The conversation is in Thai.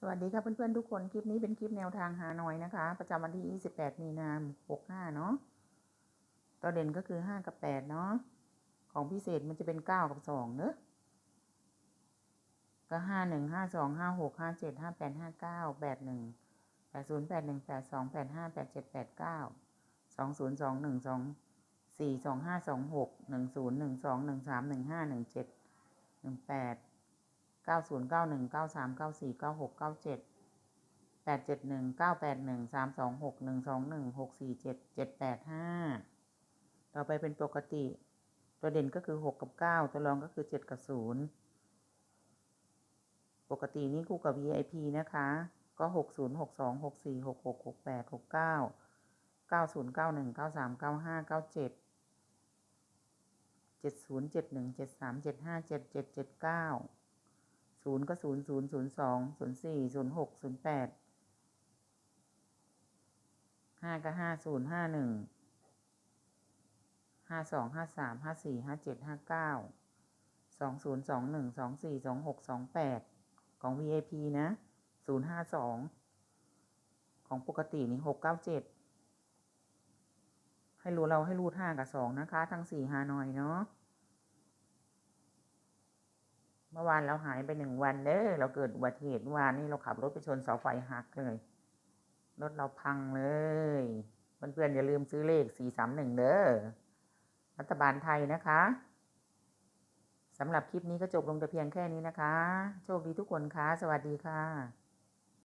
สวัสดีค่ะเพื่อนๆทุกคนคลิปนี้เป็นคลิปแนวทางหาหน่อยนะคะ ประจำวันที่ 28 มีนาคม65เนาะตัวเด่นก็คือ 5 กับ 8 เนาะของพิเศษมันจะเป็น 9 กับ2เนอะก็ 5 1 5 2 5 6 5 7 5 8 5 9 8 1 8 0 8 1 8 2 8 5 8 7 8 9 2 0 2 1 2 4 2 5 2 6 1 0 1 2 1 3 1 5 1 7 1 8 เก้าศูนย์เก้าหนึ่งเก้าสามเก้าสี่เก้าหกเก้าเจ็ดแปดเจ็ดหนึ่งเก้าแปดหนึ่งสามสองหกหนึ่งสองหนึ่งหกสี่เจ็ดเจ็ดแปดห้าต่อไปเป็นปกติ ตัวเด่นก็คือหกกับเก้าตัวรองก็คือเจ็ดกับศูนย์ปกตินี่คู่กับ VIP นะคะ ก็หกศูนย์หกสองหกสี่หกหกหกแปดหกเก้าเก้าศูนย์เก้าหนึ่งเก้าสามเก้าห้าเก้าเจ็ดเจ็ดศูนย์เจ็ดหนึ่งเจ็ดสามเจ็ดห้าเจ็ดเจ็ดเจ็ดเก้า ศูนย์ก็ศูนย์ศูนย์ศูนย์สองศูนย์สี่ศูนย์หกศูนย์แปดห้าก็ห้าศูนย์ห้าหนึ่งห้าสองห้าสามห้าสี่ห้าเจ็ดห้าเก้าสองศูนย์สองหนึ่งสองสี่สองหกสองแปดของ VIP นะศูนย์ห้าสองของปกตินี่หกเก้าเจ็ดให้รู้เราให้รูดห้ากับสองนะคะ ทั้งสี่ฮานอยเนาะ มื่อวานเราหายไปหนึ่งวันเด้อเราเกิดอุบัติเหตุวานนี้เราขับรถไปชนเสาไฟหักเลยรถเราพังเลยเพื่อนๆอย่าลืมซื้อเลขสี่สามหนึ่งเด้อรัฐบาลไทยนะคะสำหรับคลิปนี้ก็จบลงแต่เพียงแค่นี้นะคะ โชคดีทุกคนค่ะ สวัสดีค่ะ